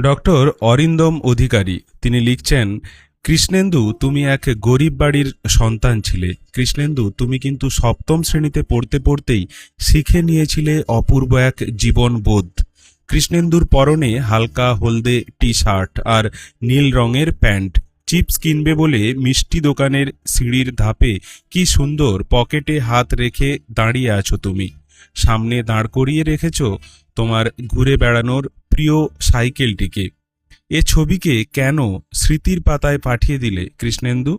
Doctor Arindam অধিকারী। তিনি লিখছেন, কৃষ্ণেন্দু, তুমি এক গরিব বাড়ির সন্তান ছিলে। কৃষ্ণেন্দু, তুমি কিন্তু সপ্তম শ্রেণীতে পড়তে পড়তেই শিখে নিয়েছিলে অপূর্ব এক জীবনবোধ। কৃষ্ণেন্দুর পরনে হালকা হলদে টি শার্ট আর নীল রঙের প্যান্ট। চিপস কিনবে বলে মিষ্টি দোকানের সিঁড়ির ধাপে কি সুন্দর পকেটে হাত রেখে দাঁড়িয়ে আছো তুমি। সামনে দাঁড় করিয়ে রেখেছ তোমার ঘুরে বেড়ানোর প্রিয় সাইকেলটিকে। এ ছবিকে কেন স্মৃতির পাতায় পাঠিয়ে দিলে কৃষ্ণেন্দু?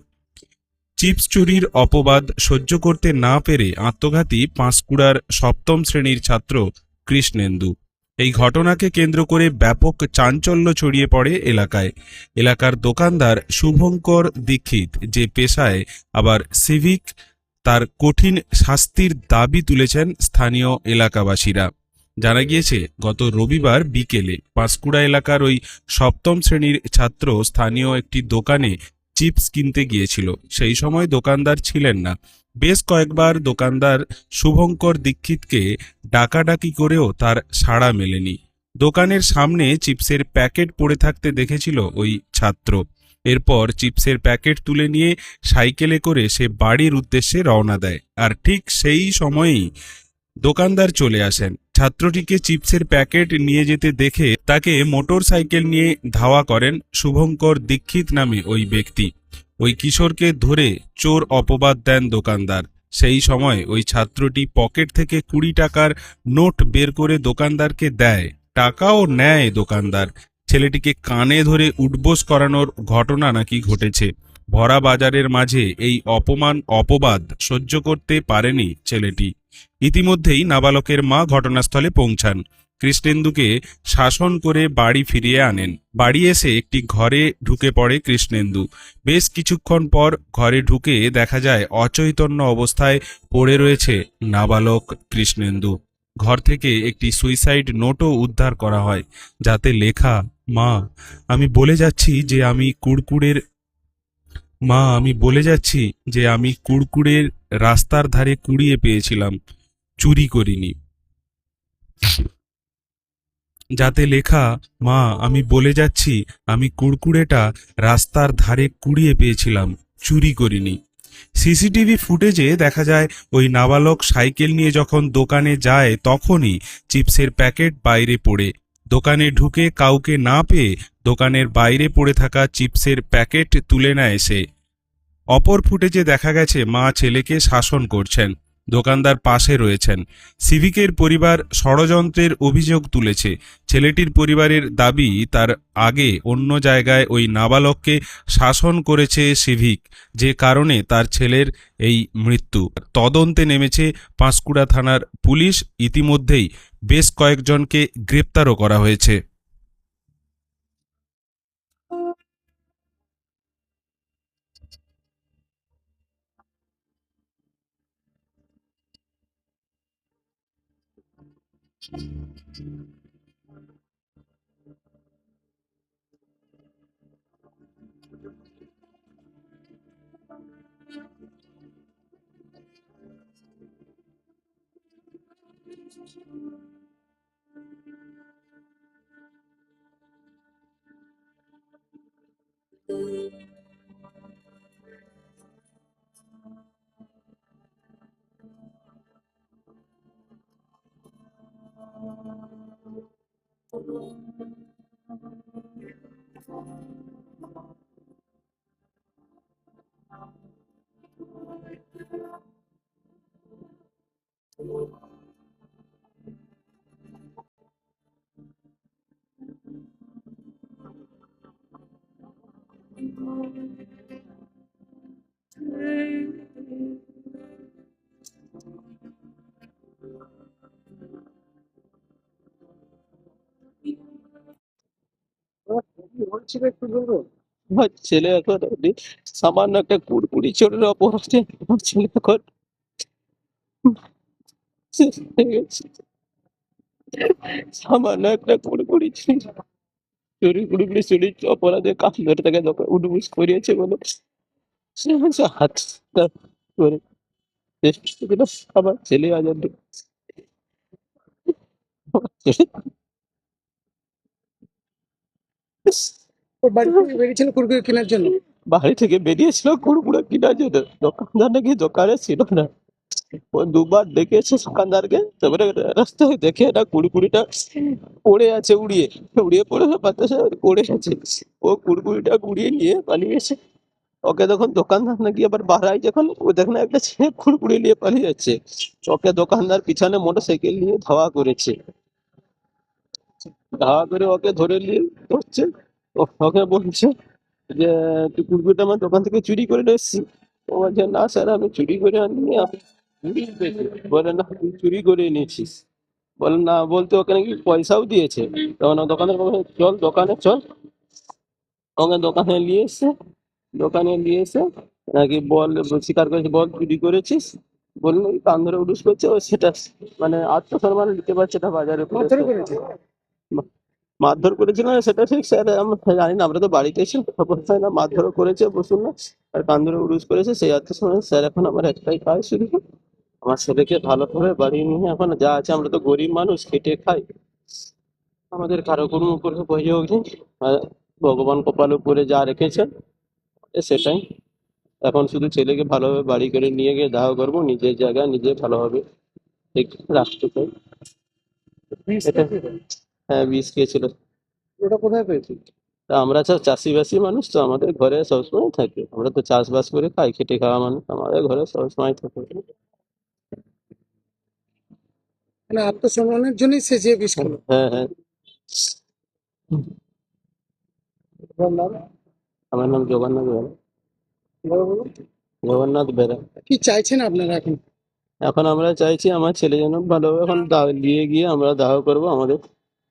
চিপস চুরির অপবাদ সহ্য করতে না পেরে আত্মঘাতী পাঁশকুড়ার সপ্তম শ্রেণির ছাত্র কৃষ্ণেন্দু। এই ঘটনাকে কেন্দ্র করে ব্যাপক চাঞ্চল্য ছড়িয়ে পড়ে এলাকায়। এলাকার দোকানদার শুভঙ্কর দীক্ষিত যে পেশায় আবার সিভিক, তার কঠিন শাস্তির দাবি তুলেছেন স্থানীয় এলাকাবাসীরা। জানা গিয়েছে, গত রবিবার বিকেলে পাঁশকুড়া এলাকার ওই সপ্তম শ্রেণির ছাত্র স্থানীয় একটি দোকানে চিপস কিনতে গিয়েছিল। সেই সময় দোকানদার ছিলেন না। বেশ কয়েকবার দোকানদার শুভঙ্কর দীক্ষিতকে ডাকাডাকি করেও তার সাড়া মেলেনি। দোকানের সামনে চিপসের প্যাকেট পড়ে থাকতে দেখেছিল ওই ছাত্র। এরপর চিপসের প্যাকেট তুলে নিয়ে সাইকেলে করে সে বাড়ির উদ্দেশ্যে রওনা দেয়। আর ঠিক সেই সময়েই দোকানদার চলে আসেন। ছাত্রটিকে চিপসের প্যাকেট নিয়ে যেতে দেখে তাকে মোটর সাইকেল নিয়ে ধাওয়া করেন শুভঙ্কর দীক্ষিত নামে ওই ব্যক্তি। ওই কিশোরকে ধরে চোর অপবাদ দেন দোকানদার। সেই সময় ওই ছাত্রটি পকেট থেকে কুড়ি টাকার নোট বের করে দোকানদারকে দেয়। টাকাও নেয় দোকানদার। ছেলেটিকে কানে ধরে উঠবোস করানোর ঘটনা নাকি ঘটেছে। ভরা বাজারের মাঝে এই অপমান, অপবাদ সহ্য করতে পারেনি ছেলেটি। ইতিমধ্যেই নাবালকের মা ঘটনাস্থলে পৌঁছান। কৃষ্ণেন্দুকে শাসন করে বাড়ি ফিরিয়ে আনেন। বাড়ি এসে একটি ঘরে ঢুকে পড়ে কৃষ্ণেন্দু। বেশ কিছুক্ষণ পর ঘরে ঢুকে দেখা যায় অচৈতন্য অবস্থায় পড়ে রয়েছে নাবালক কৃষ্ণেন্দু। ঘর থেকে একটি সুইসাইড নোটও উদ্ধার করা হয়, যাতে লেখা, মা, আমি বলে যাচ্ছি যে আমি কুড়কুড়ের, মা, আমি বলে যাচ্ছি যে আমি কুড়কুড়ের রাস্তার ধারে কুড়িয়ে পেয়েছিলাম, চুরি করিনি। যাতে লেখা, মা, আমি বলে যাচ্ছি, আমি কুড়কুড়েটা রাস্তার ধারে কুড়িয়ে পেয়েছিলাম, চুরি করিনি। সিসিটিভি ফুটেজে দেখা যায়, ওই নাবালক সাইকেল নিয়ে যখন দোকানে যায়, তখনই চিপসের প্যাকেট বাইরে পড়ে। দোকানে ঢুকে কাউকে না পেয়ে দোকানের বাইরে পড়ে থাকা চিপসের প্যাকেট তুলে নেয় সে। অপর ফুটেজে দেখা গেছে মা ছেলেকে শাসন করছেন, দোকানদার পাশে রয়েছেন। সিভিকের পরিবার ষড়যন্ত্রের অভিযোগ তুলেছে। ছেলেটির পরিবারের দাবি, তার আগে অন্য জায়গায় ওই নাবালককে শাসন করেছে সিভিক, যে কারণে তার ছেলের এই মৃত্যু। তদন্তে নেমেছে পাঁশকুড়া থানার পুলিশ। ইতিমধ্যেই বেশ কয়েকজনকে গ্রেপ্তারও করা হয়েছে। フフフ。ছেলে এখন সামান্য একটা কুড়কুড়ি চোরের অপরাধে ছেলে এখন। সামান্য একটা কুড়কুড়ি চুরি কুড়কুড়ি চুরির অপরাধে কান ধরে তাকে উঠবুস করিয়েছে বলে। হাত করে আমার ছেলে আজ আর নেই। আমার ছেলে ও বাড়ি থেকে বেরিয়েছিল কুরকুরে কেনার জন্য? বাড়ি থেকে বেরিয়েছিল কুড়কুড়ে কেনার জন্য। দোকানদার নাকি দোকানে ছিল না। ও দুবার ডেকেছে দোকানদারকে তারপরে রাস্তায় দেখে না কুড়কুড়িটা পড়ে আছে উড়িয়ে। উড়িয়ে পড়ে বাতাসে পড়ে আছে। ও কুড়কুড়িটা কুড়িয়ে নিয়ে পালিয়ে গেছে ওকে তখন দোকানদার নাকি আবার বাড়ায় যখন, ও দেখে না একটা ছেলে কুড়কুড়ি নিয়ে পালিয়ে যাচ্ছে। ওকে দোকানদার পিছনে মোটর সাইকেল নিয়ে ধাওয়া করেছে। ধাওয়া করে ওকে ধরে নিয়ে ধরছে। ওকে বলছে যে, তুই কুড়কুড়িটা আমার দোকান থেকে চুরি করে এসেছি ও বলছে, না স্যার, আমি চুরি করে আনিনি, আমি বলে না তুই চুরি করে এনেছিস। বলে না বলতে ওকে নাকি পয়সাও দিয়েছে। তখন দোকানের চল দোকানে চল। ওকে দোকানে নিয়ে এসে দোকানে নিয়ে এসে নাকি বল স্বীকার করেছে বল চুরি করেছিস? বলল কান ধরে উডুস করছে ও সেটা মানে আত্মসম্মান দিতে পারছে না বাজারে মারধর করেছিল না সেটা ঠিক স্যার আমরা জানি না আমরা তো বাড়িতে এসে খবর পাই না মারধরও করেছে বসুন না আর কান ধরে উড়ুস করেছে সেই আত্মসম্মান স্যার এখন আমার একটাই কাজ শুধু আমার ছেলেকে ভালোভাবে বাড়ি নিয়ে এখন যা আছে আমরা তো গরিব মানুষ খেটে খাই। আমাদের কারও কোনো উপরে অভিযোগ নেই। ভগবান কপাল উপরে যা রেখেছেন সেটাই। এখন শুধু ছেলেকে ভালোভাবে বাড়ি করে নিয়ে গিয়ে দাহ করব নিজের জায়গায় নিজে ভালোভাবে ঠিক রাখতে চাই। হ্যাঁ বিষ খেয়েছিল। ওটা কোথায় পেয়েছিল তা আমরা তো চাষিবাসী মানুষ তো আমাদের ঘরে সবসময় থাকে। আমরা তো চাষবাস করে খাই খেটে খাওয়া মানুষ আমাদের ঘরে সবসময় থাকে। মানে আত্মসম্মানের জন্যই সে যে বিষ খেলো হ্যাঁ। হ্যাঁ আমার নাম জগন্নাথ বেরা। জগন্নাথ বেরা কি চাইছেন আপনারা এখন? এখন আমরা চাইছি আমার ছেলে যেন ভালোভাবে এখন নিয়ে গিয়ে আমরা দাহ করব আমাদের।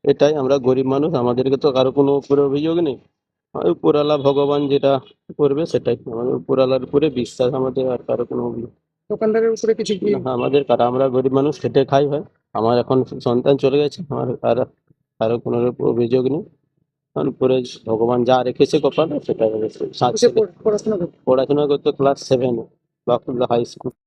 এটাই আমরা গরিব মানুষ আমাদেরকে তো কারও কোনো উপরে অভিযোগ নেই। উপরালা ভগবান যেটা করবে সেটাই। আমাদের উপরালার উপরে বিশ্বাস আমাদের আর কারও কোনো অভিযোগ দোকানদারের উপরে কিছু আমাদের কারা আমরা গরিব মানুষ খেটে খাই হয় আমার এখন সন্তান চলে গেছে আমার আর আরও কোনো অভিযোগ নেই। কারণ পরে ভগবান যা রেখেছে কপালে সেটা পড়াশোনা করতো। ক্লাস সেভেন বা হাই স্কুল